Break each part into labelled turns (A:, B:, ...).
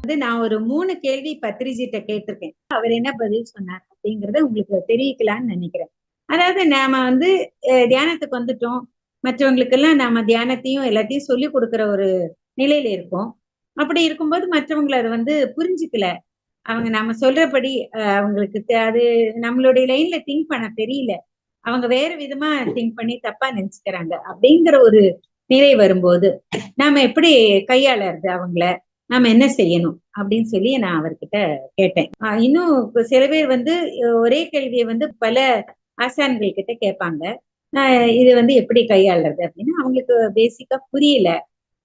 A: வந்து நான் ஒரு மூணு கேள்வி பத்ரிஜிட்ட கேட்டிருக்கேன். அவர் என்ன பதில் சொன்னார் அப்படிங்கறத உங்களுக்கு தெரிவிக்கலாம்னு நினைக்கிறேன். அதாவது நாம வந்து தியானத்துக்கு வந்துட்டோம். மற்றவங்களுக்கெல்லாம் நாம தியானத்தையும் எல்லாத்தையும் சொல்லி கொடுக்கிற ஒரு நிலையில இருக்கோம். அப்படி இருக்கும்போது மற்றவங்களை அதை வந்து புரிஞ்சுக்கல. அவங்க நாம சொல்றபடி அவங்களுக்கு தெ- அது நம்மளுடைய லைன்ல திங்க் பண்ண தெரியல. அவங்க வேற விதமா திங்க் பண்ணி தப்பா நினைச்சுக்கிறாங்க. அப்படிங்கிற ஒரு நிலை வரும்போது நாம எப்படி கையாளறது அவங்கள? நாம என்ன செய்யணும்? அப்படின்னு சொல்லி நான் அவர்கிட்ட கேட்டேன். இன்னும் இப்போ சில பேர் வந்து ஒரே கேள்வியை வந்து பல ஆசான்கள் கிட்ட கேட்பாங்க. இது வந்து எப்படி கையாளுறது அப்படின்னு. அவங்களுக்கு பேசிக்கா புரியல.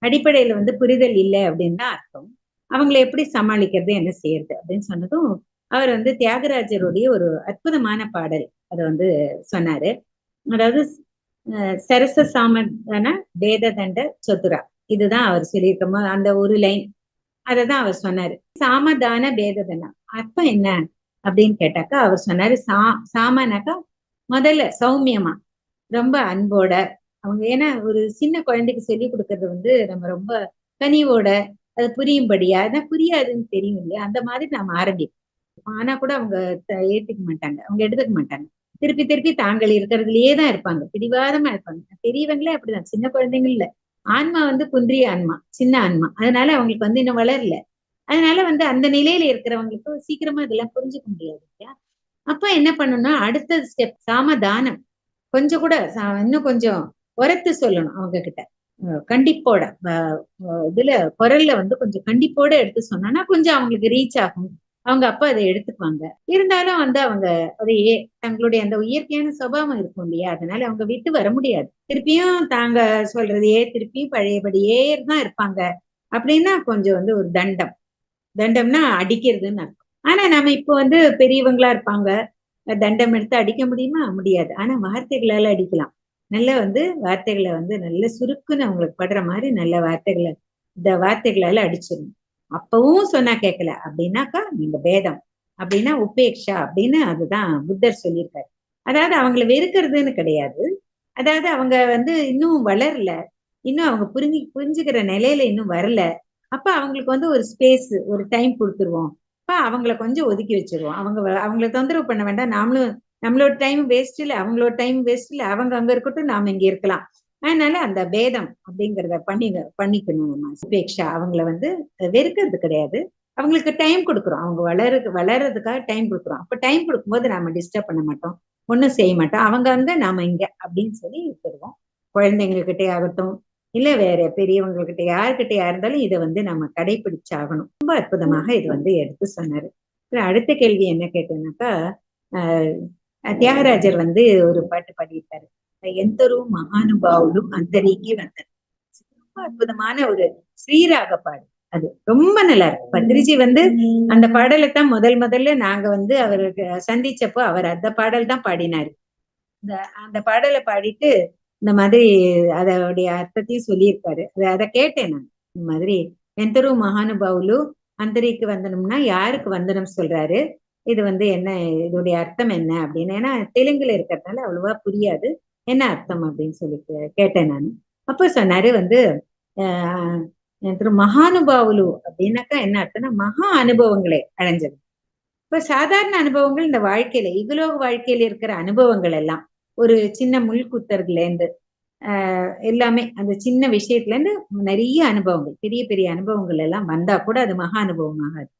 A: அடிப்படையில வந்து புரிதல் இல்லை அப்படின்னு தான் அர்த்தம். அவங்களை எப்படி சமாளிக்கிறது என்ன செய்யறது அப்படின்னு சொன்னதும் அவர் வந்து தியாகராஜருடைய ஒரு அற்புதமான பாடல் அதை வந்து சொன்னாரு. அதாவது சரச சாமதன வேததண்ட சதுரா. இதுதான் அவர் சொல்லியிருக்கமோ அந்த ஒரு லைன். அததான் அவர் சொன்னாரு. சாமதான வேததனா அர்த்தம் என்ன? அப்படின்னு கேட்டாக்கா அவர் சொன்னாரு சா சாமனாக்கா முதல்ல சௌமியமா. ரொம்ப அன்போட. அவங்க ஏன்னா ஒரு சின்ன குழந்தைக்கு சொல்லி கொடுக்கறது வந்து நம்ம ரொம்ப கனிவோட அது புரியும்படியா? அதான் புரியாதுன்னு தெரியும் இல்லையா? அந்த மாதிரி நாம ஆரம்பிப்போம். ஆனா கூட அவங்க ஏத்துக்க மாட்டாங்க. அவங்க எடுத்துக்க மாட்டாங்க. திருப்பி திருப்பி தாங்கள் இருக்கிறதுலயே தான் இருப்பாங்க. பிடிவாதமா இருப்பாங்க. பெரியவங்களே அப்படிதான். சின்ன குழந்தைங்க இல்ல. ஆன்மா வந்து குன்றிய ஆன்மா சின்ன ஆன்மா. அதனால அவங்களுக்கு வந்து இன்னும் வளரல. அதனால வந்து அந்த நிலையில இருக்கிறவங்களுக்கு சீக்கிரமா இதெல்லாம் புரிஞ்சுக்க முடியாது இல்லையா? அப்ப என்ன பண்ணணும்னா அடுத்த ஸ்டெப் சாமதானம். கொஞ்சம் கூட இன்னும் கொஞ்சம் உரத்து சொல்லணும் அவங்க கிட்ட. கண்டிப்போட. இதுல குரல்ல வந்து கொஞ்சம் கண்டிப்போட எடுத்து சொன்னோம்னா கொஞ்சம் அவங்களுக்கு ரீச் ஆகும். அவங்க அப்பா அதை எடுத்துக்குவாங்க. இருந்தாலும் வந்து அவங்க அதையே தங்களுடைய அந்த இயற்கையான சுபாவம் இருக்கும் இல்லையா? அதனால அவங்க விட்டு வர முடியாது. திருப்பியும் தாங்க சொல்றதையே திருப்பியும் பழையபடியே தான் இருப்பாங்க. அப்படின்னா கொஞ்சம் வந்து ஒரு தண்டம். தண்டம்னா அடிக்கிறதுன்னு அர்த்தம். ஆனா நம்ம இப்போ வந்து பெரியவங்களா இருப்பாங்க. தண்டம் எடுத்து அடிக்க முடியுமா? முடியாது. ஆனா வார்த்தைகளால அடிக்கலாம். நல்ல வந்து வார்த்தைகளை வந்து நல்ல சுருக்குன்னு அவங்களுக்கு படுற மாதிரி நல்ல வார்த்தைகளை இந்த வார்த்தைகளால அடிச்சிடணும். அப்பவும் சொன்னா கேட்கல அப்படின்னாக்கா நீங்க பேதம். அப்படின்னா உபேக்ஷா. அப்படின்னு அதுதான் புத்தர் சொல்லியிருக்காரு. அதாவது அவங்கள வெறுக்கிறதுன்னு கிடையாது. அதாவது அவங்க வந்து இன்னும் வளரல. இன்னும் அவங்க புரிஞ்சு புரிஞ்சுக்கிற நிலையில இன்னும் வரல. அப்ப அவங்களுக்கு வந்து ஒரு ஸ்பேஸ் ஒரு டைம் கொடுத்துருவோம். அப்ப அவங்கள கொஞ்சம் ஒதுக்கி வச்சிருவோம். அவங்க அவங்கள தொந்தரவு பண்ண வேண்டாம். நாமளும் நம்மளோட டைம் வேஸ்ட் இல்ல அவங்களோட டைம் வேஸ்ட் இல்லை அவங்க அங்க இருக்கட்டும் நாம இங்க இருக்கலாம். அதனால அந்த பேதம் அப்படிங்கறத பண்ணி பண்ணிக்கணும் உபேக்ஷா அவங்கள வந்து வெறுக்கிறது கிடையாது. அவங்களுக்கு டைம் கொடுக்குறோம். அவங்க வளர்றது வளர்றதுக்காக டைம் கொடுக்குறோம். அப்ப டைம் கொடுக்கும்போது நாம டிஸ்டர்ப் பண்ண மாட்டோம். ஒன்றும் செய்ய மாட்டோம். அவங்க வந்து நாம இங்க அப்படின்னு சொல்லி தருவோம் குழந்தைங்ககிட்டே ஆகட்டும் இல்ல வேற பெரியவங்ககிட்ட யாருக்கிட்டயா இருந்தாலும் இதை வந்து நம்ம கடைபிடிச்சாகணும் ரொம்ப அற்புதமாக இது வந்து எடுத்து சொன்னாரு. அடுத்த கேள்வி என்ன கேட்டேன்னாக்கா தியாகராஜர் வந்து ஒரு பாட்டு பாடியிருக்காரு. எந்தரும் మహానుభావులు அந்தரிக்கு వందరు ரொம்ப அற்புதமான ஒரு ஸ்ரீராக பாடல் அது. ரொம்ப நல்லா இருக்கு. பத்ரிஜி வந்து அந்த பாடலை தான் முதல் முதல்ல நாங்க வந்து அவருக்கு சந்திச்சப்போ அவர் அந்த பாடல் தான் பாடினாரு. இந்த அந்த பாடலை பாடிட்டு இந்த மாதிரி அதோடைய அர்த்தத்தையும் சொல்லியிருக்காரு. அத- அதை கேட்டேன் நான். இந்த மாதிரி எந்தரு மகானுபாவுலு அந்தரிக்கு வந்தனம்னா யாருக்கு வந்தனம் சொல்றாரு? இது வந்து என்ன இதோடைய அர்த்தம் என்ன அப்படின்னு. ஏன்னா தெலுங்குல இருக்கிறதுனால அவ்வளவா புரியாது. என்ன அர்த்தம் அப்படின்னு சொல்லி கேட்டேன் நான். அப்ப சொன்னாரு வந்து ஆஹ் திரு மகானுபாவுலு அப்படின்னாக்கா என்ன அர்த்தம்னா மகா அனுபவங்களை அடைஞ்சது. இப்ப சாதாரண அனுபவங்கள் இந்த வாழ்க்கையில இகலோக வாழ்க்கையில இருக்கிற அனுபவங்கள் எல்லாம் ஒரு சின்ன முள் குத்துறதுல ஆஹ் எல்லாமே அந்த சின்ன விஷயத்துல இருந்து நிறைய அனுபவங்கள் பெரிய பெரிய அனுபவங்கள் எல்லாம் வந்தா கூட அது மகா அனுபவம் ஆகாது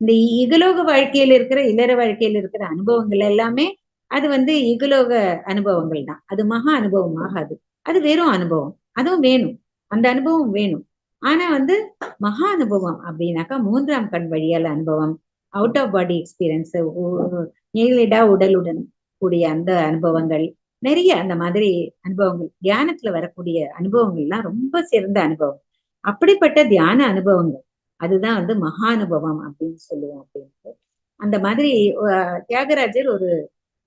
A: இந்த இகலோக வாழ்க்கையில இருக்கிற இல்லற வாழ்க்கையில இருக்கிற அனுபவங்கள் எல்லாமே அது வந்து இகலோக அனுபவங்கள் தான் அது மகா அனுபவம் ஆகாது அது வெறும் அனுபவம். அதுவும் வேணும். அந்த அனுபவம் வேணும். ஆனா வந்து மகா அனுபவம் அப்படின்னாக்கா மூன்றாம் கண் வழியால் அனுபவம் அவுட் ஆஃப் பாடி எக்ஸ்பீரியன்ஸ் நேரிடா உடலுடன் கூடிய அந்த அனுபவங்கள் நிறைய அந்த மாதிரி அனுபவங்கள் தியானத்துல வரக்கூடிய அனுபவங்கள்லாம் ரொம்ப சிறந்த அனுபவம். அப்படிப்பட்ட தியான அனுபவங்கள் அதுதான் வந்து மகா அனுபவம் அப்படின்னு சொல்லுவோம் அப்படின்ட்டு. அந்த மாதிரி தியாகராஜர் ஒரு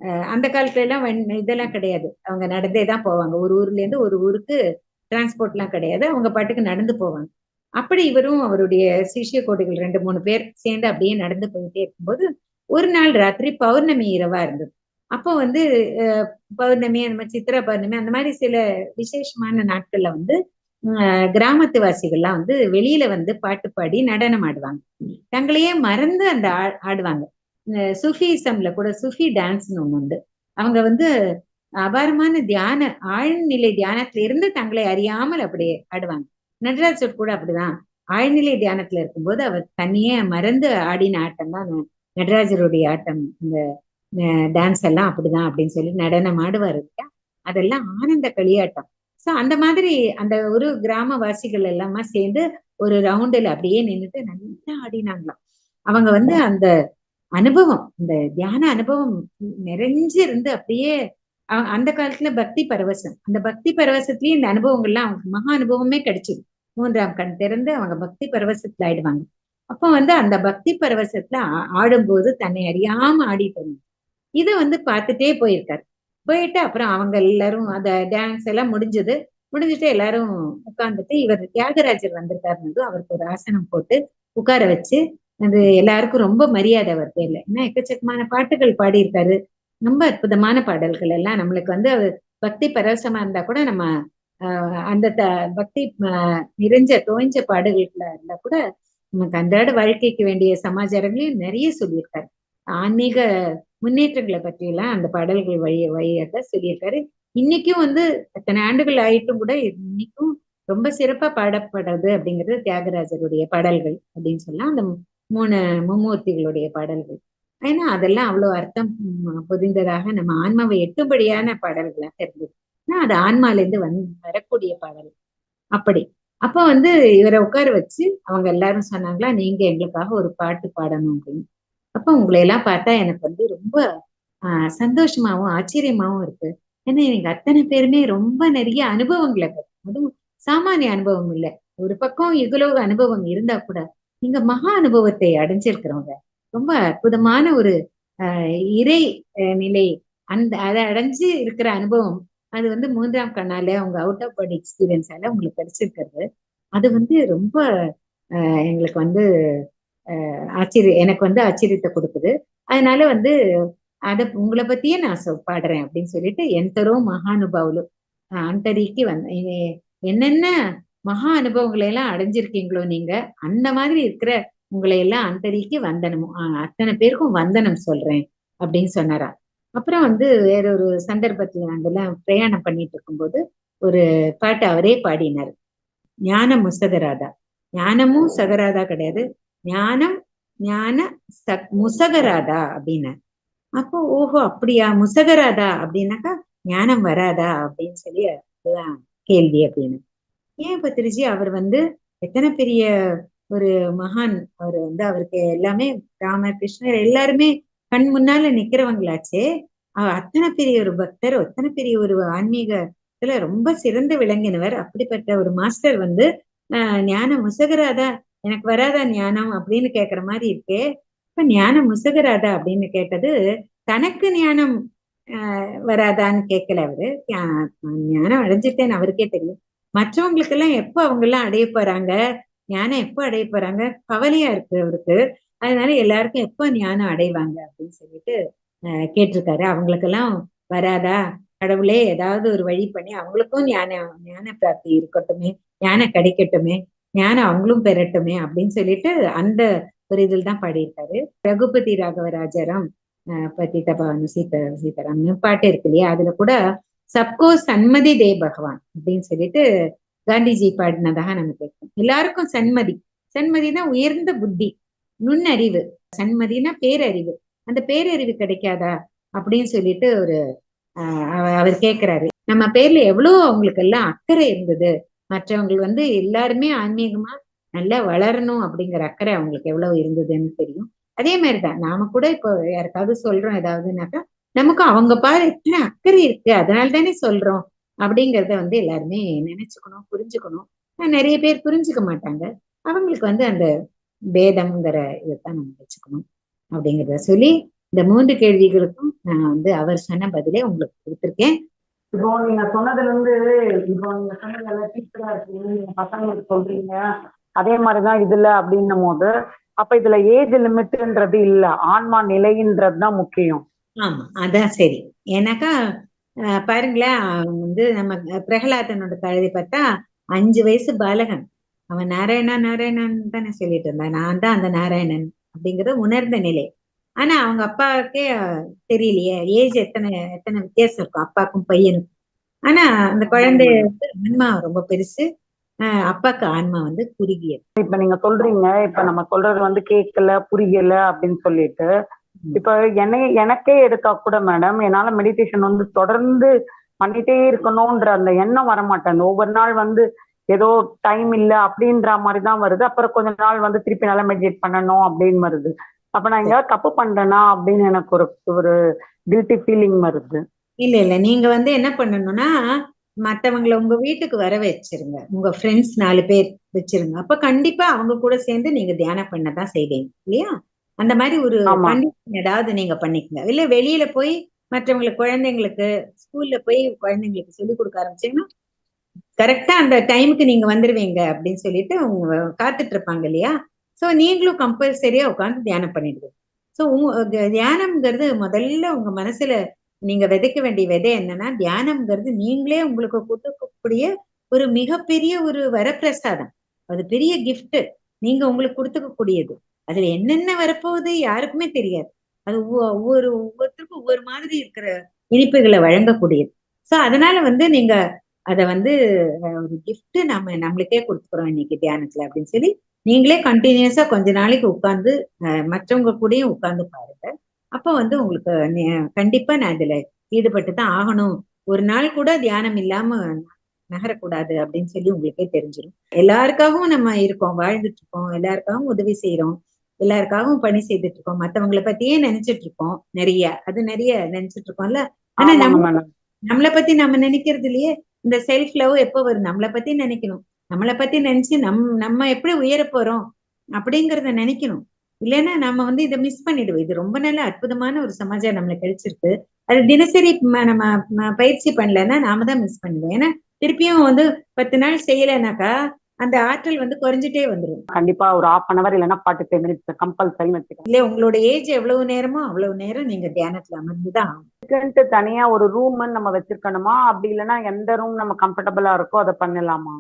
A: அந்த காலத்துல எல்லாம் இதெல்லாம் கிடையாது. அவங்க நடந்தே தான் போவாங்க. ஒரு ஊர்ல இருந்து ஒரு ஊருக்கு டிரான்ஸ்போர்ட் எல்லாம் கிடையாது. அவங்க பாட்டுக்கு நடந்து போவாங்க. அப்படி இவரும் அவருடைய சிஷ்ய கோடிகள் ரெண்டு மூணு பேர் சேர்ந்து அப்படியே நடந்து போயிட்டே இருக்கும்போது ஒரு நாள் ராத்திரி பௌர்ணமி இரவா இருந்தது. அப்போ வந்து பௌர்ணமி அந்த மாதிரி சித்திரை பௌர்ணமி அந்த மாதிரி சில விசேஷமான நாட்கள்ல வந்து கிராமத்து வாசிகள்லாம் வந்து வெளியில வந்து பாட்டு பாடி நடனம் ஆடுவாங்க. தங்களையே மறந்து அந்த ஆ- ஆடுவாங்க. சுஃபிசம்ல கூட சுஃபி டான்ஸ்னு ஒண்ணு உண்டு. அவங்க வந்து அபாரமான தியான ஆழ்நிலை தியானத்துல இருந்து தங்களை அறியாமல் அப்படியே ஆடுவாங்க. நடராஜர் கூட அப்படிதான். ஆழ்நிலை தியானத்துல இருக்கும்போது அவர் தனியே மறந்து ஆடின ஆட்டம் தான் நடராஜருடைய ஆட்டம். இந்த டான்ஸ் எல்லாம் அப்படிதான் அப்படின்னு சொல்லி நடனம் ஆடுவார் இல்லையா? அதெல்லாம் ஆனந்த களியாட்டம். சோ அந்த மாதிரி அந்த ஒரு கிராமவாசிகள் எல்லாமா சேர்ந்து ஒரு ரவுண்டில் அப்படியே நின்னுட்டு நல்லா ஆடினாங்களாம். அவங்க வந்து அந்த அனுபவம் இந்த தியான அனுபவம் நிறைஞ்சு இருந்து அப்படியே அந்த காலத்துல பக்தி பரவசம். அந்த பக்தி பரவசத்திலேயே இந்த அனுபவங்கள்லாம் அவங்க மகா அனுபவமே கிடைச்சிது. மூன்றாம் கண் திறந்து அவங்க பக்தி பரவசத்துல ஆயிடுவாங்க. அப்ப வந்து அந்த பக்தி பரவசத்துல ஆடும்போது தன்னை அறியாம ஆடிட்டு இருந்தாங்க. இதை வந்து பார்த்துட்டே போயிருக்காரு. போயிட்டு அப்புறம் அவங்க எல்லாரும் அந்த டான்ஸ் எல்லாம் முடிஞ்சது. முடிஞ்சுட்டு எல்லாரும் உட்கார்ந்துட்டு இவர் தியாகராஜர் வந்திருக்காருன்னு அவருக்கு ஒரு ஆசனம் போட்டு உட்கார வச்சு அது எல்லாருக்கும் ரொம்ப மரியாதை அவர் பேர்ல ஏன்னா எக்கச்சக்கமான பாட்டுகள் பாடியிருக்காரு. ரொம்ப அற்புதமான பாடல்கள் எல்லாம் நம்மளுக்கு வந்து பக்தி பரவசமா இருந்தா கூட நம்ம அந்த த- பக்தி நிறைஞ்ச தோய்ஞ்ச பாடல்களா இருந்தா கூட நமக்கு அன்றாட வாழ்க்கைக்கு வேண்டிய சமாச்சாரங்களையும் நிறைய சொல்லியிருக்காரு. ஆன்மீக முன்னேற்றங்களை பற்றியெல்லாம் அந்த பாடல்கள் வழி வழியாக சொல்லியிருக்காரு. இன்னைக்கும் வந்து அத்தனை ஆண்டுகள் ஆயிட்டும் கூட இன்னைக்கும் ரொம்ப சிறப்பா பாடப்படுறது அப்படிங்கிறது தியாகராஜருடைய பாடல்கள் அப்படின்னு சொல்லலாம். அந்த மூணு மும்மூர்த்திகளுடைய பாடல்கள். ஏன்னா அதெல்லாம் அவ்வளவு அர்த்தம் புதிந்ததாக நம்ம ஆன்மாவை எட்டும்படியான பாடல்களாக இருந்தது. ஏன்னா அது ஆன்மால இருந்து வந்து வரக்கூடிய பாடல். அப்படி. அப்ப வந்து இவரை உட்கார வச்சு அவங்க எல்லாரும் சொன்னாங்களா நீங்க எங்களுக்காக ஒரு பாட்டு பாடணும் அப்படின்னு. அப்ப உங்களை எல்லாம் பார்த்தா எனக்கு வந்து ரொம்ப ஆஹ் சந்தோஷமாவும் ஆச்சரியமாவும் இருக்கு. ஏன்னா எனக்கு அத்தனை பேருமே ரொம்ப நிறைய அனுபவங்களை அதுவும் சாமானிய அனுபவம் இல்லை. ஒரு பக்கம் இவ்வளவு அனுபவம் இருந்தா கூட இங்க மகா அனுபவத்தை அடைஞ்சிருக்கிறவங்க. ரொம்ப அற்புதமான ஒரு அஹ் இறை நிலை. அந்த அதை அடைஞ்சு இருக்கிற அனுபவம் அது வந்து மூன்றாம் கண்ணால அவங்க அவுட் ஆஃப் பாடி எக்ஸ்பீரியன்ஸால உங்களுக்கு கிடைச்சிருக்கிறது. அது வந்து ரொம்ப எங்களுக்கு வந்து ஆச்சரிய எனக்கு வந்து ஆச்சரியத்தை கொடுக்குது. அதனால வந்து அதை உங்களை பத்தியே நான் பாடுறேன் அப்படின்னு சொல்லிட்டு என் தரோ மகானுபாவுலு அந்தரிக்கு வந்த என்னென்ன மகா அனுபவங்களை எல்லாம் அடைஞ்சிருக்கீங்களோ நீங்க? அந்த மாதிரி இருக்கிற உங்களை எல்லாம் அந்தரிக்கு வந்தனமும் ஆஹ் அத்தனை பேருக்கும் வந்தனம் சொல்றேன் அப்படின்னு சொன்னாரா? அப்புறம் வந்து வேறொரு சந்தர்ப்பத்துல அதெல்லாம் பிரயாணம் பண்ணிட்டு இருக்கும்போது ஒரு பாட்டு அவரே பாடினார். ஞானம் முசகராதா. ஞானமும் சகராதா கிடையாது. ஞானம் ஞான ச- முசகராதா அப்படின்னார் அப்போ ஓஹோ அப்படியா? முசகராதா அப்படின்னாக்கா ஞானம் வராதா அப்படின்னு சொல்லி அதுதான் கேள்வி அப்படின்னு. ஏன் பத்திரிஜி அவர் வந்து எத்தனை பெரிய ஒரு மகான். அவர் வந்து அவருக்கு எல்லாமே ராமர் கிருஷ்ணர் எல்லாருமே கண் முன்னால நிக்கிறவங்களாச்சே. அத்தனை பெரிய ஒரு பக்தர் அத்தனை பெரிய ஒரு ஆன்மீகத்துல ரொம்ப சிறந்து விளங்கினவர். அப்படிப்பட்ட ஒரு மாஸ்டர் வந்து ஆஹ் ஞானம் முசகராதா? எனக்கு வராதா ஞானம் அப்படின்னு கேக்குற மாதிரி இருக்கே. இப்ப ஞானம் முசகராதா அப்படின்னு கேட்டது தனக்கு ஞானம் ஆஹ் வராதான்னு கேட்கல அவரு. ஞானம் அடைஞ்சிட்டேன்னு அவருக்கே தெரியும். மற்றவங்களுக்கு எல்லாம் எப்ப அவங்க எல்லாம் அடைய போறாங்க? ஞானம் எப்ப அடைய போறாங்க? கவலையா இருக்கு அவருக்கு. அதனால எல்லாருக்கும் எப்ப ஞானம் அடைவாங்க அப்படின்னு சொல்லிட்டு அஹ் கேட்டிருக்காரு. அவங்களுக்கெல்லாம் வராதா? கடவுளே ஏதாவது ஒரு வழி பண்ணி அவங்களுக்கும் ஞான ஞான பிராப்தி இருக்கட்டுமே ஞானம் கிடைக்கட்டுமே ஞானம் அவங்களும் பெறட்டுமே அப்படின்னு சொல்லிட்டு அந்த ஒரு இதில் தான் பாடியிருக்காரு. ரகுபதி ராகவராஜரம் ஆஹ் பத்தித பவன் சீத சீதாராம்னு பாட்டு இருக்கு இல்லையா? அதுல கூட சப்கோ சன்மதி தே பகவான் அப்படின்னு சொல்லிட்டு காந்திஜி பாடினதாக நம்ம கேட்கும் எல்லாருக்கும் சன்மதி. சன்மதினா உயர்ந்த புத்தி நுண்ணறிவு. சன்மதினா பேரறிவு. அந்த பேரறிவு கிடைக்காதா அப்படின்னு சொல்லிட்டு ஒரு அவர் கேட்கிறாரு. நம்ம பேர்ல எவ்வளவு அவங்களுக்கு எல்லாம் அக்கறை இருந்தது. மற்றவங்க வந்து எல்லாருமே ஆன்மீகமா நல்லா வளரணும் அப்படிங்கிற அக்கறை அவங்களுக்கு எவ்வளவு இருந்ததுன்னு தெரியும். அதே மாதிரிதான் நாம கூட இப்போ யாருக்காவது சொல்றோம் ஏதாவதுனாக்கா நமக்கு அவங்க பாரு எத்தனை அக்கறை இருக்கு. அதனால தானே சொல்றோம். அப்படிங்கறத வந்து எல்லாருமே நினைச்சுக்கணும் புரிஞ்சுக்கணும். நிறைய பேர் புரிஞ்சுக்க மாட்டாங்க. அவங்களுக்கு வந்து அந்த பேதம்ங்கிற இதைத்தான் நம்ம வச்சுக்கணும் அப்படிங்கிறத சொல்லி இந்த மூன்று கேள்விகளுக்கும் நான் வந்து அவர் சொன்ன பதிலே உங்களுக்கு கொடுத்திருக்கேன்.
B: இப்போ நீங்க சொன்னதுல இருந்து இப்போ நீங்க சொன்னதுல டீச்சரா இருக்கீங்க நீங்க பசங்களுக்கு சொல்றீங்க அதே மாதிரிதான் இதுல அப்படின்னும் போது அப்ப இதுல ஏஜ் லிமிட்ன்றது இல்ல ஆன்மா நிலைன்றது தான் முக்கியம்.
A: ஆமா அதான் சரி. ஏன்னாக்கா பாருங்களேன் வந்து நம்ம பிரகலாதனோட கழுதை பார்த்தா அஞ்சு வயசு பாலகன். அவன் நாராயணா நாராயணன் தானே சொல்லிட்டு இருந்தான். நான் தான் அந்த நாராயணன் அப்படிங்கறத உணர்ந்த நிலை. ஆனா அவங்க அப்பாவுக்கே தெரியலையே ஏஜ் எத்தனை எத்தனை வித்தியாசம் இருக்கும் அப்பாக்கும் பையனுக்கும். ஆனா அந்த குழந்தை ஆன்மா ரொம்ப பெருசு. அப்பாக்கு ஆன்மா வந்து குறுகியது.
B: இப்ப நீங்க சொல்றீங்க இப்ப நம்ம சொல்றது வந்து கேட்கல புரியல அப்படின்னு சொல்லிட்டு இப்ப என்னை எனக்கே எடுத்தா கூட மேடம் என்னால மெடிடேஷன் வந்து தொடர்ந்து பண்ணிட்டே இருக்கணும்ன்ற அந்த எண்ணம் வர மாட்டேன் ஒவ்வொரு நாள் வந்து ஏதோ டைம் இல்ல அப்படின்ற மாதிரி தான் வருது. அப்புறம் கொஞ்ச நாள் வந்து திருப்பி நல்லா மெடிடேட் பண்ணணும் அப்படின்னு வருது. அப்ப நான் எங்கேயாவது தப்பு பண்றேனா அப்படின்னு எனக்கு ஒரு ஒரு கில்ட்டி ஃபீலிங் வருது.
A: இல்ல இல்ல. நீங்க வந்து என்ன பண்ணணும்னா மத்தவங்கள உங்க வீட்டுக்கு வர வச்சிருங்க. உங்க ஃப்ரெண்ட்ஸ் நாலு பேர் வச்சிருங்க. அப்ப கண்டிப்பா அவங்க கூட சேர்ந்து நீங்க தியானம் பண்ணதான் செய்வீங்க. இல்லையா? அந்த மாதிரி ஒரு. கண்டிஷன் ஏதாவது நீங்க பண்ணிக்கங்க. இல்ல வெளியில போய் மற்றவங்களுக்கு குழந்தைங்களுக்கு ஸ்கூல்ல போய் குழந்தைங்களுக்கு சொல்லி கொடுக்க ஆரம்பிச்சீங்கன்னா கரெக்டா அந்த டைமுக்கு நீங்க வந்துருவீங்க அப்படின்னு சொல்லிட்டு அவங்க காத்துட்டு இருப்பாங்க இல்லையா? சோ நீங்களும் கம்பல்சரியா உட்காந்து தியானம் பண்ணிடுவீங்க சோ உங்க தியானம்ங்கிறது முதல்ல உங்க மனசுல நீங்க விதைக்க வேண்டிய விதை என்னன்னா தியானம்ங்கிறது நீங்களே உங்களுக்கு கொடுக்கக்கூடிய ஒரு மிகப்பெரிய ஒரு வரப்பிரசாதம். அது பெரிய gift. நீங்க உங்களுக்கு கொடுத்துக்க கூடியது அதுல என்னென்ன வரப்போகுது யாருக்குமே தெரியாது. அது ஒவ்வொ- ஒவ்வொரு ஒவ்வொருத்தருக்கும் ஒவ்வொரு மாதிரி இருக்கிற இனிப்புகளை வழங்கக்கூடியது. சோ அதனால வந்து நீங்க அத வந்து ஒரு கிஃப்ட் நம்ம நம்மளுக்கே கொடுத்துக்கிறோம் இன்னைக்கு தியானத்துல அப்படின்னு சொல்லி நீங்களே கண்டினியூஸா கொஞ்ச நாளைக்கு உட்காந்து மற்றவங்க கூடயும் உட்கார்ந்து பாருங்க. அப்ப வந்து உங்களுக்கு கண்டிப்பா நான் இதுல ஈடுபட்டு தான் ஆகணும். ஒரு நாள் கூட தியானம் இல்லாம நகரக்கூடாது அப்படின்னு சொல்லி உங்களுக்கே தெரிஞ்சிடும் எல்லாருக்காகவும் நம்ம இருக்கோம் வாழ்ந்துட்டு இருக்கோம் எல்லாருக்காகவும் உதவி செய்யறோம் எல்லாருக்காகவும் பணி செய்துட்டு இருக்கோம் மத்தவங்கள பத்தியே நினைச்சிட்டு இருக்கோம் நிறைய. அது நிறைய நினைச்சிட்டு இருக்கோம்ல ஆனா நம்ம நம்மளை பத்தி நம்ம நினைக்கிறது இல்லையே இந்த செல்ஃப் லவ் எப்போ வரும்? நம்மளை பத்தி நினைக்கணும். நம்மளை பத்தி நினைச்சு நம் நம்ம எப்படி உயர போறோம் அப்படிங்கறத நினைக்கணும். இல்லைன்னா நம்ம வந்து இதை மிஸ் பண்ணிடுவோம். இது ரொம்ப நல்ல அற்புதமான ஒரு சமாச்சாரம் நம்மளுக்கு கிடைச்சிருக்கு அது தினசரி நம்ம பயிற்சி பண்ணலைன்னா நாம தான் மிஸ் பண்ணிடுவோம். ஏன்னா திருப்பியும் வந்து பத்து நாள் செய்யலைனாக்கா அந்த ஆற்றல் வந்து குறைஞ்சிட்டே வந்துடும்
B: கண்டிப்பா ஒரு ஹாஃப் அன் அவர் இல்லைன்னா ஃபார்ட்டி ஃபைவ் மினிட்ஸ் கம்பல்சரி
A: இல்ல உங்களோட ஏஜ் எவ்வளவு நேரமோ அவ்வளவு நேரம் நீங்க தியானத்துல அமர்ந்துதான்
B: தனியா ஒரு ரூம் நம்ம வச்சிருக்கணுமா? அப்படி இல்லைன்னா எந்த ரூம் நம்ம கம்ஃபர்டபுளா இருக்கோ அதை பண்ணலாமா?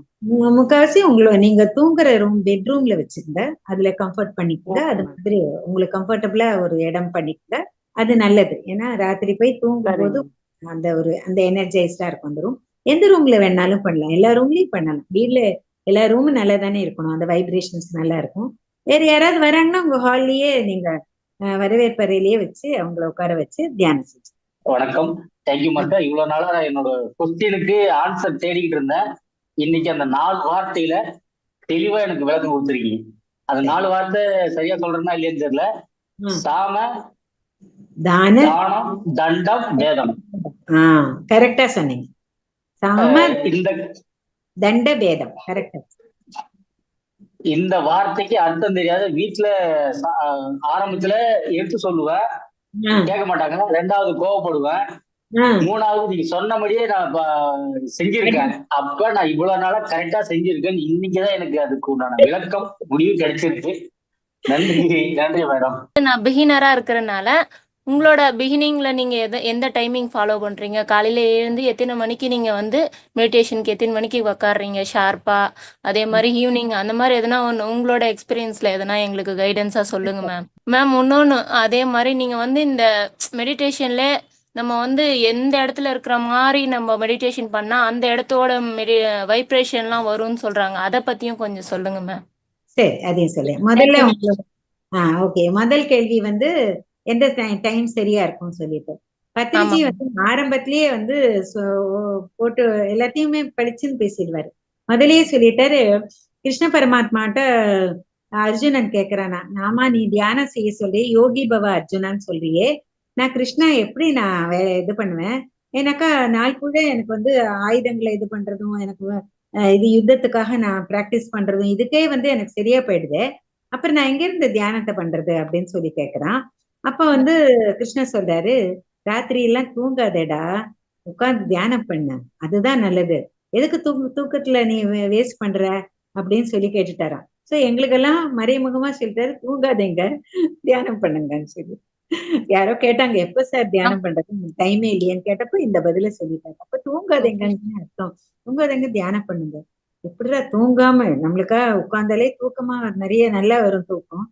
A: முக்காவாசி உங்களை நீங்க தூங்குற ரூம் பெட்ரூம்ல வச்சுக்கங்க அதுல கம்ஃபர்ட் பண்ணிக்கங்க. அது. மாதிரி உங்களுக்கு கம்ஃபர்டபுளா ஒரு இடம் பண்ணிக்கங்க. அது நல்லது. ஏன்னா ராத்திரி போய் தூங்கும் போது அந்த ஒரு அந்த எனர்ஜைஸ்டா இருக்கும் அந்த ரூம் எந்த ரூம்ல வேணாலும் பண்ணலாம். எல்லா ரூம்லயும் பண்ணலாம். வீட்ல எல்லா ரூமும் நல்லா தானே இருக்கணும். அந்த வைப்ரேஷன்ஸ் நல்லா இருக்கும் வேற யாராவது வராங்கன்னா உங்க ஹால்லயே நீங்க வரவேற்பறையிலேயே வச்சு அவங்கள உட்கார வச்சு தியானம் செஞ்சு.
C: வணக்கம். தேங்க்யூ மாஸ்டர் இவ்வளவு நாளா என்னோட கொஸ்டினுக்கு ஆன்சர் தேடிக்கிட்டு இருந்தேன். இன்னைக்கு அந்த நாலு வார்த்தையில தெளிவா எனக்கு விளக்கம் கொடுத்துருக்கீங்க. அந்த நாலு வார்த்தை சரியா சொல்றேன்னா இல்லையான்னு தெரியல. சாம
A: தான
C: தானம் தண்டம் வேதம்.
A: கரெக்டா சொன்னீங்க. சாம
C: இந்த
A: தண்ட பேதம் கரெக்டா
C: இந்த வார்த்தைக்கு அர்த்தம் தெரியாத வீட்டுல சா- ஆரம்பத்துல எடுத்து சொல்லுவேன் கேட்க மாட்டாங்க. ரெண்டாவது கோவப்படுவேன் மூணாவது நீங்க சொன்னபடியே நான் செஞ்சிருக்கேன். அப்ப நான் இவ்வளவு நாளா கரெக்டா செஞ்சிருக்கேன். இன்னைக்குதான் எனக்கு அதுக்கு உண்டான விளக்கம் முடிவு கிடைச்சிருக்கு. நன்றி நன்றி மேடம்
D: நான் பிகினரா இருக்கிறனால உங்களோட பிகினிங்ல நீங்க எத எந்த டைமிங் ஃபாலோ பண்றீங்க? காலையில எழுந்து எத்தனை மணிக்கு நீங்க வந்து மெடிடேஷனுக்கு எத்தனை மணிக்கு உக்காடுறீங்க ஷார்ப்பா அதே மாதிரி ஈவினிங் அந்த மாதிரி எதனா ஒன்று உங்களோட எக்ஸ்பீரியன்ஸ்ல எதனா எங்களுக்கு கைடன்ஸா சொல்லுங்க மேம் மேம் இன்னொன்று அதே மாதிரி நீங்க வந்து இந்த மெடிடேஷன்ல நம்ம வந்து எந்த இடத்துல இருக்கிற மாதிரி நம்ம மெடிடேஷன் பண்ணா அந்த இடத்தோட மெடி வைப்ரேஷன்லாம் வரும்னு சொல்றாங்க. அதை பத்தியும் கொஞ்சம் சொல்லுங்க மேம்
A: சரி அதையும் சொல்லு முதல்ல ஓகே முதல் கேள்வி வந்து எந்த டைம் சரியா இருக்கும்னு சொல்லிட்டு. பத்ரிஜி
D: ஆமா.
A: வந்து ஆரம்பத்திலேயே வந்து போட்டு எல்லாத்தையுமே படிச்சுன்னு பேசிடுவாரு. முதல்லயே சொல்லிட்டாரு கிருஷ்ண பரமாத்மாட்ட அர்ஜுனன் கேக்குறானா? நாமா நீ தியானம் செய்ய சொல்லி யோகி பவ அர்ஜுனான்னு சொல்றியே. நான் கிருஷ்ணா எப்படி நான் வே இது பண்ணுவேன்? ஏன்னாக்கா நாள் கூட எனக்கு வந்து ஆயுதங்களை இது பண்றதும் எனக்கு இது யுத்தத்துக்காக நான் பிராக்டிஸ் பண்றதும் இதுக்கே வந்து எனக்கு சரியா போயிடுது. அப்புறம் நான் எங்க இருந்து தியானத்தை பண்றது? அப்படின்னு சொல்லி கேக்குறான். அப்ப வந்து கிருஷ்ணர் சொல்றாரு ராத்திரி எல்லாம் தூங்காதேடா உட்கார்ந்து தியானம் பண்ண. அதுதான் நல்லது. எதுக்கு தூக்கு தூக்கத்துல நீ வேஸ்ட் பண்ற? அப்படின்னு சொல்லி கேட்டுட்டாராம். சோ எங்களுக்கெல்லாம் மறைமுகமா சொல்லிட்டாரு தூங்காதீங்க தியானம் பண்ணுங்கன்னு சொல்லி. யாரோ கேட்டாங்க எப்ப சார் தியானம் பண்றது? டைமே இல்லையேன்னு கேட்டப்ப இந்த பதில சொல்லிட்டாங்க அப்ப தூங்காதீங்கன்னு அர்த்தம். தூங்காதீங்க தியானம் பண்ணுங்க. எப்படிடா தூங்காம நம்மளுக்கா உட்கார்ந்தாலே தூக்கமா நிறைய நல்லா வரும் தூக்கம்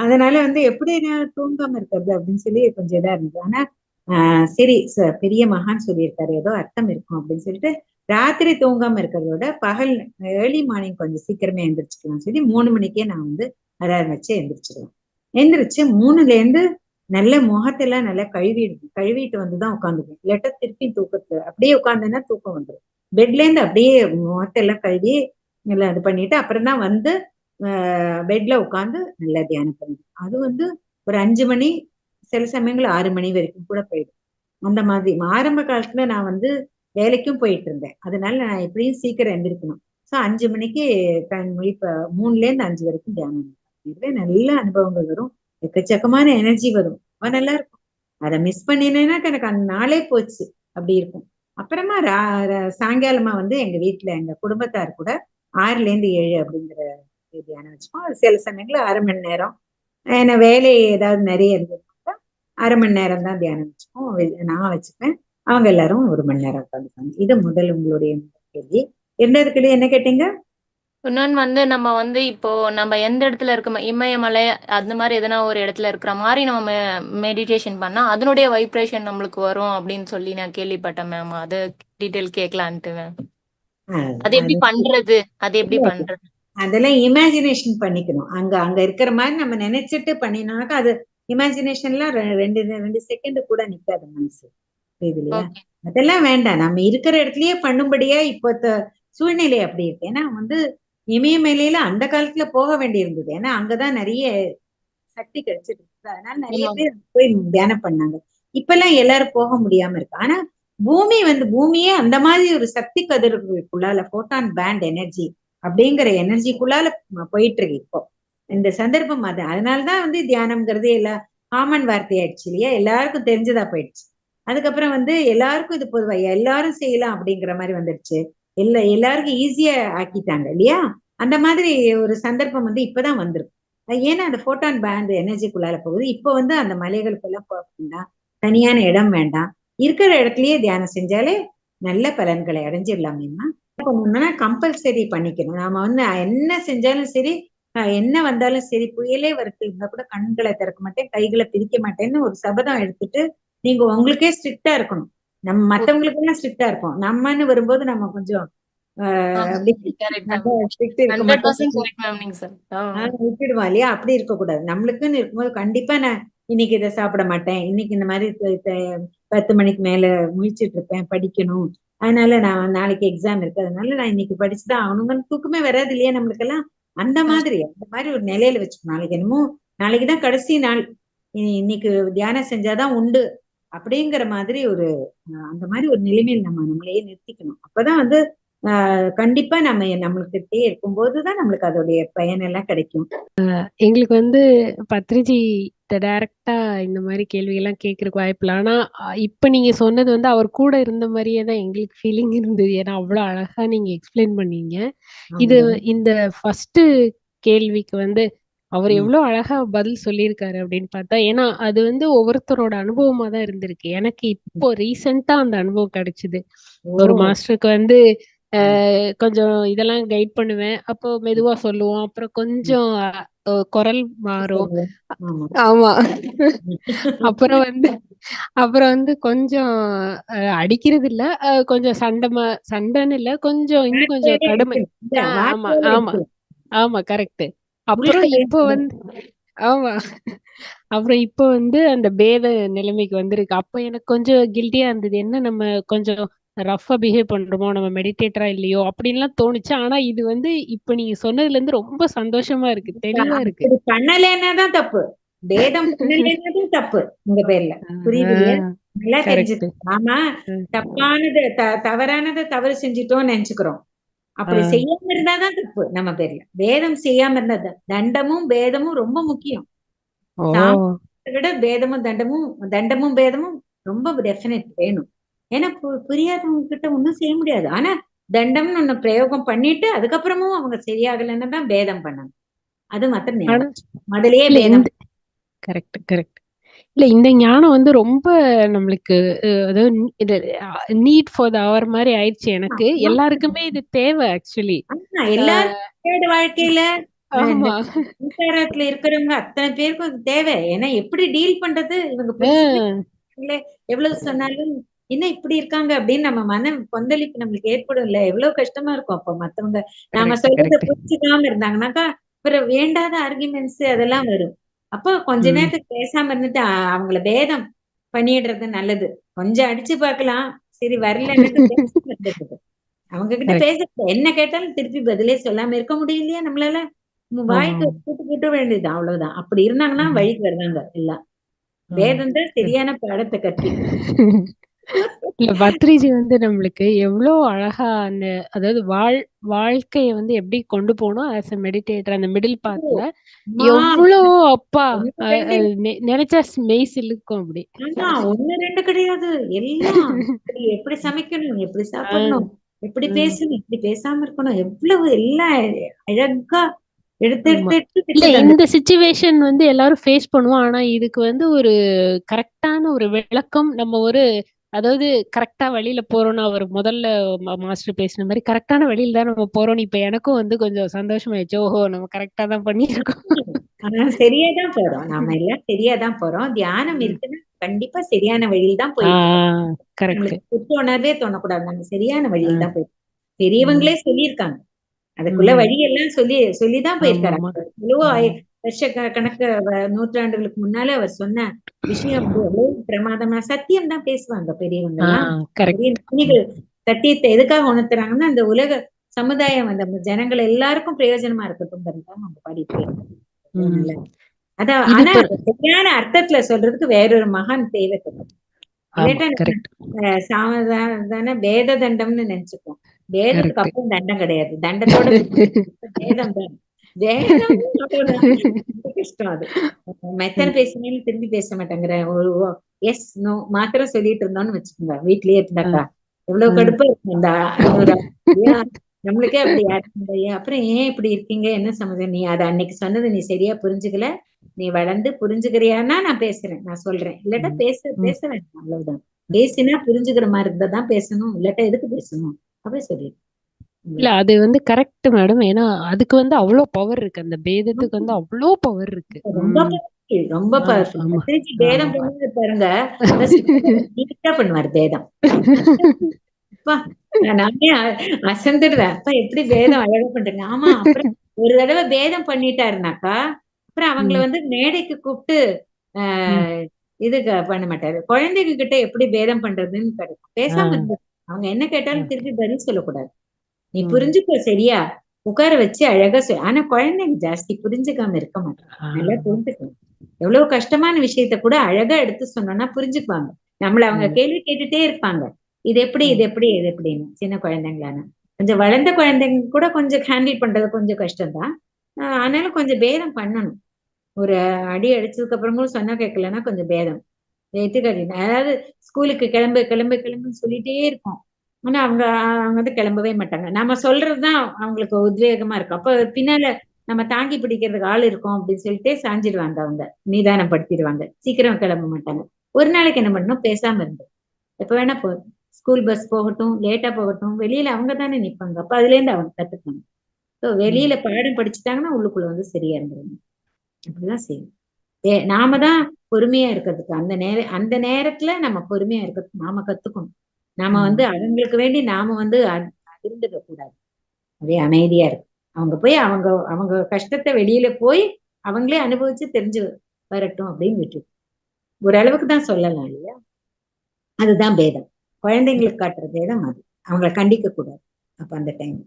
A: அதனால வந்து எப்படி நான் தூங்காம இருக்கிறது அப்படின்னு சொல்லி கொஞ்சம் இதா இருந்தது. ஆனா ஆஹ் சரி பெரிய மகான் சொல்லியிருக்காரு. ஏதோ அர்த்தம் இருக்கும் அப்படின்னு சொல்லிட்டு ராத்திரி தூங்காம இருக்கிறதோட பகல் ஏர்லி மார்னிங் கொஞ்சம் சீக்கிரமே எந்திரிச்சுக்கலாம் சொல்லி மூணு மணிக்கே நான் வந்து அலாரம் வச்சு எந்திரிச்சிருவேன். எந்திரிச்சு மூணுல இருந்து நல்ல முகத்தெல்லாம் நல்லா கழுவிடு கழுவிட்டு வந்துதான் உட்காந்துக்குவேன். இல்லாட்டா திருப்பி தூக்கத்து அப்படியே உட்காந்தேன்னா தூக்கம் வந்துடும் பெட்ல இருந்து அப்படியே முகத்தெல்லாம் கழுவி நல்லா இது பண்ணிட்டு அப்புறம் தான் வந்து பெட்ல உட்காந்து நல்லா தியானம் பண்ணுவேன் அது வந்து ஒரு அஞ்சு மணி சில சமயங்கள் ஆறு மணி வரைக்கும் கூட போயிடும். அந்த மாதிரி ஆரம்ப காலத்துல நான் வந்து வேலைக்கும் போயிட்டு இருந்தேன். அதனால நான் எப்படியும் சீக்கிரம் எந்திரிக்கணும். ஸோ அஞ்சு மணிக்கு கண் இப்போ மூணுல இருந்து அஞ்சு வரைக்கும் தியானம் இதுவே நல்ல அனுபவங்கள் வரும். எக்கச்சக்கமான எனர்ஜி வரும். ரொம்ப நல்லா இருக்கும். அதை மிஸ் பண்ணினேன்னா எனக்கு அந்த நாளே போச்சு. அப்படி இருக்கும். அப்புறமா சாயங்காலமா வந்து எங்க வீட்டுல எங்க குடும்பத்தார் கூட ஆறுல இருந்து ஏழு அப்படிங்கிற தியானம் வச்சுப்போம் அது சில சமயங்கள்ல அரை மணி நேரம். ஏன்னா வேலை ஏதாவது நிறைய இருந்ததுனாக்கா அரை மணி நேரம் தான் தியானம் வச்சுப்போம் நான் வச்சுப்பேன். அவங்க எல்லாரும் ஒரு மணி நேரம் உட்காந்துப்பாங்க. இது முதல் உங்களுடைய கேள்வி. இரண்டாவது கேள்வி என்ன கேட்டீங்க?
D: இன்னொன்னு வந்து நம்ம வந்து இப்போ நம்ம எந்த இடத்துல இருக்க இமயமலை அந்த மாதிரி எதனா ஒரு இடத்துல இருக்கிற மாதிரி நம்ம மெடிடேஷன் பண்ணா அதனுடைய வைப்ரேஷன் நம்மளுக்கு வரும் அப்படின்னு சொல்லி நான் கேள்விப்பட்டேன் மேம் அது டீட்டெயில் கேட்கலான்ட்டு மேம் அது எப்படி பண்றது? அது எப்படி. பண்றது?
A: அதெல்லாம் இமேஜினேஷன் பண்ணிக்கணும். அங்க அங்க இருக்கிற மாதிரி நம்ம நினைச்சிட்டு பண்ணினாக்கா அது இமேஜினேஷன்லாம் ரெண்டு ரெண்டு செகண்ட் கூட நிக்காது மனசு. புரியுது இல்லையா
D: ஓகே.
A: அதெல்லாம் வேண்டாம். நம்ம இருக்கிற இடத்துலயே பண்ணும்படியா இப்போ சூழ்நிலை அப்படி இருக்கு. ஏன்னா வந்து இமயமலையில அந்த காலத்துல போக வேண்டியிருந்தது. ஏன்னா அங்கதான் நிறைய சக்தி கிடைச்சிட்டு இருக்கு அதனால நிறைய. பேர் போய் தியானம் பண்ணாங்க. இப்பெல்லாம் எல்லாரும் போக முடியாம இருக்கு. ஆனா பூமி வந்து பூமியே அந்த மாதிரி ஒரு சக்தி கதிர்களுக்குள்ளால போட்டான் பேண்ட் எனர்ஜி அப்படிங்கிற எனர்ஜிக்குள்ளால போயிட்டு இருக்கு இப்போ. இந்த சந்தர்ப்பம் அது. அதனாலதான் வந்து தியானம்ங்கிறது எல்லா காமன் வார்த்தை ஆயிடுச்சு இல்லையா? எல்லாருக்கும் தெரிஞ்சதா போயிடுச்சு. அதுக்கப்புறம் வந்து எல்லாருக்கும் இது பொதுவா எல்லாரும் செய்யலாம் அப்படிங்கிற மாதிரி வந்துடுச்சு. எல்லா எல்லாருக்கும் ஈஸியா ஆக்கிட்டாங்க இல்லையா? அந்த மாதிரி ஒரு சந்தர்ப்பம் வந்து இப்பதான் வந்திருக்கு. ஏன்னா அந்த போட்டான் பேண்ட் எனர்ஜிக்குள்ளால போகுது. இப்போ வந்து அந்த மலைகளுக்கெல்லாம் போக வேண்டாம். தனியான இடம் வேண்டாம். இருக்கிற இடத்துலயே தியானம் செஞ்சாலே நல்ல பலன்களை அடைஞ்சிடலாமேம்மா. பண்ணணும்னா கம்பல்சரி பண்ணிக்கணும். நாம வந்து என்ன செஞ்சாலும் சரி என்ன வந்தாலும் சரி புயலே வரட்டு இருந்தா கூட கண்களை திறக்க மாட்டேன் கைகளை பிரிக்க மாட்டேன்னு ஒரு சபதம் எடுத்துட்டு நீங்க உங்களுக்கே ஸ்ட்ரிக்டா இருக்கணும். நம்ம மத்தவங்களுக்கு எல்லாம் ஸ்ட்ரிக்டா இருப்போம். நம்மன்னு வரும்போது நம்ம கொஞ்சம் இருக்க விட்டுடுவோம் இல்லையா? அப்படி இருக்கக்கூடாது. நம்மளுக்குன்னு இருக்கும்போது கண்டிப்பா நான் இன்னைக்கு இதை சாப்பிட மாட்டேன். இன்னைக்கு இந்த மாதிரி பத்து மணிக்கு மேல முழிச்சிட்டு இருப்பேன் படிக்கணும். அதனால நான் நாளைக்கு எக்ஸாம் இருக்கு. அதனால நான் இன்னைக்கு படிச்சுதான் ஆகணுங்கன்னு தூக்கமே வராது இல்லையா நம்மளுக்கெல்லாம்? அந்த மாதிரி அந்த மாதிரி ஒரு நிலையில வச்சுக்கணும். நாளைக்கு என்னமோ நாளைக்குதான் கடைசி நாள். இனி- இன்னைக்கு தியானம் செஞ்சாதான் உண்டு. அப்படிங்கிற மாதிரி ஒரு அந்த மாதிரி ஒரு நிலைமையில் நம்ம நம்மளையே நிறுத்திக்கணும். அப்பதான் வந்து ஆஹ் கண்டிப்பா நம்ம நம்மளுக்கிட்டே இருக்கும்போதுதான் நம்மளுக்கு அதோடைய பயன் எல்லாம் கிடைக்கும்.
E: எங்களுக்கு வந்து பத்ரிஜி டைரக்டா இந்த மாதிரி கேள்வி எல்லாம் கேட்கறதுக்கு வாய்ப்பு இல்லை ஆனா இப்ப நீங்க சொன்னது வந்து அவர் கூட இருந்த மாதிரியே தான் எங்களுக்கு ஃபீலிங் இருந்தது. ஏன்னா அவ்வளவு அழகா நீங்க எக்ஸ்பிளைன் பண்ணீங்க. இது. இந்த ஃபர்ஸ்ட் கேள்விக்கு வந்து அவர். எவ்வளவு அழகா பதில் சொல்லியிருக்காரு அப்படின்னு பார்த்தா ஏன்னா அது வந்து ஒவ்வொருத்தரோட அனுபவமா தான் இருந்திருக்கு. எனக்கு இப்போ ரீசெண்டா அந்த அனுபவம் கிடைச்சது. ஒரு மாஸ்டருக்கு வந்து கொஞ்சம் இதெல்லாம் கைட் பண்ணுவேன். அப்போ மெதுவா சொல்லுவோம். அப்புறம் கொஞ்சம் குரல் மாறும்.
A: ஆமா.
E: அப்புறம் வந்து அப்புறம் வந்து கொஞ்சம் அடிக்கிறது இல்ல. கொஞ்சம் சண்டை மா- சண்டைன்னு இல்ல. கொஞ்சம் இன்னும் கொஞ்சம் கடுமை. ஆமா ஆமா. ஆமா கரெக்ட் அப்புறம் இப்போ வந்து ஆமா. அப்புறம் இப்போ வந்து அந்த பேத நிலைமைக்கு வந்திருக்கு. அப்ப எனக்கு கொஞ்சம் கில்ட்டியா இருந்தது. என்ன நம்ம கொஞ்சம் ரஃபா பிஹேவ் பண்றோமோ நம்ம மெடிடேட்டரா இல்லையோ அப்படின்லாம் தோணுச்சு. ஆனா இது வந்து இப்ப நீங்க சொன்னதுல இருந்து ரொம்ப சந்தோஷமா இருக்கு. தெளிவா இருக்கு.
A: பண்ணலைன்னா தான் தப்பு. வேதம் பண்ணலைன்னா தான் தப்பு உங்க பேர்ல. புரியுது நல்லா தெரிஞ்சுக்கணும் ஆமா தப்பானது தவறானதை தவறு செஞ்சிட்டோம்னு நினைச்சுக்கிறோம். அப்படி. செய்யாம இருந்தாதான் தப்பு நம்ம பேர்ல. வேதம் செய்யாம இருந்தது. தண்டமும் வேதமும் ரொம்ப முக்கியம். விட பேதமும் தண்டமும் தண்டமும் பேதமும் ரொம்ப டெஃபினட் வேணும். ஏன்னா புரியாதவங்க கிட்ட ஒண்ணும் செய்ய முடியாது. ஆனா தண்டம்னு ஒண்ணு பிரயோகம் பண்ணிட்டு அதுக்கப்புறமும் அவங்க சரியாகலைன்னு தான் பேதம் பண்ணணும். அது மாத்திரம் பேதம்
E: கரெக்ட் கரெக்ட். இல்ல இந்த ஞானம் வந்து ரொம்ப நம்மளுக்கு அதாவது இது நீட் ஃபார் த அவர் மாதிரி ஆயிடுச்சு எனக்கு. எல்லாருக்குமே இது தேவை ஆக்சுவலி
A: எல்லாரும் வாழ்க்கையில. இருக்கிறவங்க அத்தனை பேருக்கும் அது தேவை. ஏன்னா எப்படி டீல் பண்றது? இவங்க எவ்வளவு சொன்னாலும் என்ன இப்படி இருக்காங்க அப்படின்னு நம்ம மன கொந்தளிப்பு நம்மளுக்கு ஏற்படும் இல்ல எவ்வளவு கஷ்டமா இருக்கும் அப்ப மத்தவங்க. நாம சொல்றத புரிஞ்சுக்காம இருந்தாங்கன்னாக்கா அப்புறம் வேண்டாத ஆர்குமெண்ட்ஸ் அதெல்லாம் வரும். அப்போ கொஞ்ச நேரத்துக்கு பேசாம இருந்துட்டு அவங்கள பேதம் பண்ணிடுறது நல்லது. கொஞ்சம் அடிச்சு பார்க்கலாம். சரி இருந்துட்டு அவங்க கிட்ட
E: கரெக்ட்
A: பேச என்ன கேட்டாலும் திருப்பி பதிலே சொல்லாம இருக்க முடியலையா நம்மளால? வாய்க்கு கூட்டு கூட்ட வேண்டியது அவ்வளவுதான். அப்படி இருந்தாங்கன்னா வழிக்கு வருவாங்க எல்லாம். வேதம் தான் சரியான பாடத்தை கற்பிக்கும்.
E: இல்ல பத்ரிஜி வந்து நம்மளுக்கு எவ்வளோ அழகா அந்த அதாவது வாழ் வாழ்க்கைய வந்து எப்படி கொண்டு போகணும் ஆஸ் அ மெடிடேட்டர் அந்த மிடில் பாத்ல
A: அம்மா
E: எவ்வளோ அப்பா
A: ஒண்ணு
E: அஹ்,
A: ரெண்டு
E: அஹ், நெ- நினைச்சா மெய் சிலுக்கும் அப்படி
A: ஆமா ஒண்ணு ரெண்டு கிடையாது எல்லாம். எப்படி எப்படி சமைக்கணும் எப்படி
E: ஆஹ்
A: சாப்பிடணும் எப்படி
E: உம்
A: பேசணும் எப்படி பேசாம இருக்கணும் எவ்வளவு எல்லாம் அழகா எடுத்து
E: ஆமா.
A: எடுத்து எடுத்து
E: இல்ல
A: விட்டுட்டாங்க
E: இந்த சுச்சுவேஷன் வந்து எல்லாரும் ஃபேஸ் பண்ணுவோம். ஆனா இதுக்கு வந்து ஒரு கரெக்டான ஒரு விளக்கம் நம்ம ஒரு அதாவது கரெக்டா வழியில போறோம்னு அவர் முதல்ல மாஸ்டர் பேசின மாதிரி கரெக்டான வழியில தான் நம்ம போறோம்னு இப்ப எனக்கும் வந்து கொஞ்சம் சந்தோஷமாயிடுச்சு. ஓஹோ நம்ம கரெக்டா தான் பண்ணியிருக்கோம்.
A: ஆனா சரியாதான் போறோம். நாம எல்லாம் சரியாதான் போறோம். தியானம் இருக்குன்னா கண்டிப்பா சரியான வழியில் தான்
E: ஆஹ் கரெக்ட்
A: குற்ற உணர்வே தோணக்கூடாது. நம்ம சரியான வழியில் தான் போயிட்டு பெரியவங்களே சொல்லியிருக்காங்க. அதுக்குள்ள
E: உம்
A: வழியெல்லாம் சொல்லி சொல்லிதான்
E: ஆமா
A: போயிருக்காரு
E: ஆமா
A: அவர் எவ்வளவோ
E: ஆமா
A: ஆய- வருஷ க- கணக்கு வ- நூற்றாண்டுகளுக்கு முன்னாலே அவர் சொன்ன விஷயம் பிரமாதமா சத்தியம் தான் பேசுவாங்க பெரியவங்க சத்தியத்தை எதுக்காக உணர்த்துறாங்கன்னா அந்த உலக சமுதாயம் அந்த ஜனங்கள் எல்லாருக்கும் பிரயோஜனமா இருக்கட்டும் நம்ம பாடிட்டு. அதான் ஆனா சரியான அர்த்தத்துல சொல்றதுக்கு வேறொரு மகான் தேவைப்படும் சாதாரண வேத தண்டம்னு நினைச்சுப்போம். வேதத்துக்கு அப்புறம் தண்டம் கிடையாது. தண்டத்தோட வேதம் தான். கஷ்டம் அது. பேசினாலும் திரும்பி பேச மாட்டேங்கிற ஒரு எஸ் நோ மாத்திரம் சொல்லிட்டு இருந்தோம்னு வச்சுக்கோங்க வீட்லயே இருந்தாக்கா. எவ்வளவு கடுப்பா ஐயா, நம்மளுக்கே அப்படி ஐயா? அப்புறம் ஏன் இப்படி இருக்கீங்க? என்ன சம்மதம் நீ அதை அன்னைக்கு சொன்னது நீ சரியா புரிஞ்சுக்கல. நீ வளர்ந்து புரிஞ்சுக்கிறியான்னா நான் பேசுறேன் நான் சொல்றேன். இல்லாட்டா பேச பேச வேண்டாம் அவ்வளவுதான். பேசினா புரிஞ்சுக்கிற மாதிரி இருந்தா தான் பேசணும் இல்லாட்டா எதுக்கு பேசணும்? அப்படி சொல்லிடு.
E: இல்ல அது வந்து கரெக்ட் மேடம். ஏன்னா அதுக்கு வந்து அவ்வளோ பவர் இருக்கு. அந்த பேதத்துக்கு வந்து அவ்வளோ பவர் இருக்கு.
A: ரொம்ப பேதம் பாருங்க. பண்ணுவார் பேதம். நான் அசந்துடுவேன். அப்பா எப்படி பேதம் அழகா பண்றீங்க? ஆமா அப்புறம் ஒரு தடவை பேதம் பண்ணிட்டாருனாக்கா அப்புறம் அவங்கள வந்து மேடைக்கு கூப்பிட்டு ஆஹ் இது பண்ண மாட்டாரு. குழந்தைங்க கிட்ட எப்படி பேதம் பண்றதுன்னு கிடைக்கும் பேசாம அவங்க என்ன கேட்டாலும் திருப்பி பதில் சொல்லக்கூடாது. நீ புரிஞ்சுக்கோ சரியா? உட்கார வச்சு அழகா சொல் ஆனா குழந்தைங்க ஜாஸ்தி புரிஞ்சுக்காம இருக்க மாட்டாங்க. நல்லா புரிஞ்சுக்கணும். எவ்வளவு கஷ்டமான விஷயத்த கூட அழகா எடுத்து சொன்னோம்னா புரிஞ்சுக்குவாங்க. நம்மள அவங்க கேள்வி கேட்டுட்டே இருப்பாங்க. இது எப்படி இது எப்படி இது எப்படின்னு சின்ன குழந்தைங்களான கொஞ்சம் வளர்ந்த குழந்தைங்க கூட கொஞ்சம் ஹேண்டில் பண்றது கொஞ்சம் கஷ்டம்தான் ஆஹ் ஆனாலும் கொஞ்சம் பேதம் பண்ணணும். ஒரு அடி அடிச்சதுக்கு அப்புறம் கூட சொன்னா கேட்கலன்னா கொஞ்சம் பேதம். அதாவது ஸ்கூலுக்கு கிளம்பு கிளம்பு கிளம்புன்னு சொல்லிட்டே இருப்போம். ஆனா அவங்க அவங்க வந்து கிளம்பவே மாட்டாங்க. நம்ம சொல்றதுதான் அவங்களுக்கு உத்வேகமா இருக்கும். அப்ப பின்னால நம்ம தாங்கி பிடிக்கிறதுக்கு ஆள் இருக்கும் அப்படின்னு சொல்லிட்டு சாஞ்சிடுவாங்க அவங்க. நிதானப்படுத்திடுவாங்க. சீக்கிரம் கிளம்ப மாட்டாங்க. ஒரு நாளைக்கு என்ன பண்ணணும்? பேசாம இருந்து. எப்ப வேணா போ ஸ்கூல் பஸ் போகட்டும் லேட்டா போகட்டும் வெளியில அவங்க தானே நிப்பாங்க. அப்ப அதுல இருந்து அவங்க கத்துக்கணும். ஸோ வெளியில பாடம் படிச்சுட்டாங்கன்னா உள்ளுக்குள்ள வந்து சரியா இருந்துருங்க. அப்படிதான் செய்யணும் ஏ நாம தான் பொறுமையா இருக்கிறதுக்கு. அந்த நேர அந்த நேரத்துல நம்ம பொறுமையா இருக்கிறதுக்கு நாம கத்துக்கணும். நாம வந்து அவங்களுக்கு வேண்டி நாம வந்து அதிர்ந்துக்க கூடாது. அதே அமைதியா இருக்கு. அவங்க போய் அவங்க அவங்க கஷ்டத்தை வெளியில போய் அவங்களே அனுபவிச்சு தெரிஞ்சு வரட்டும் அப்படின்னு விட்டு ஓரளவுக்கு தான் சொல்லலாம் இல்லையா? அதுதான் பேதம். குழந்தைங்களுக்கு காட்டுற பேதம் அது. அவங்கள கண்டிக்க கூடாது அப்ப அந்த டைம்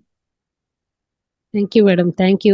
E: தேங்க்யூ மேடம் தேங்க்யூ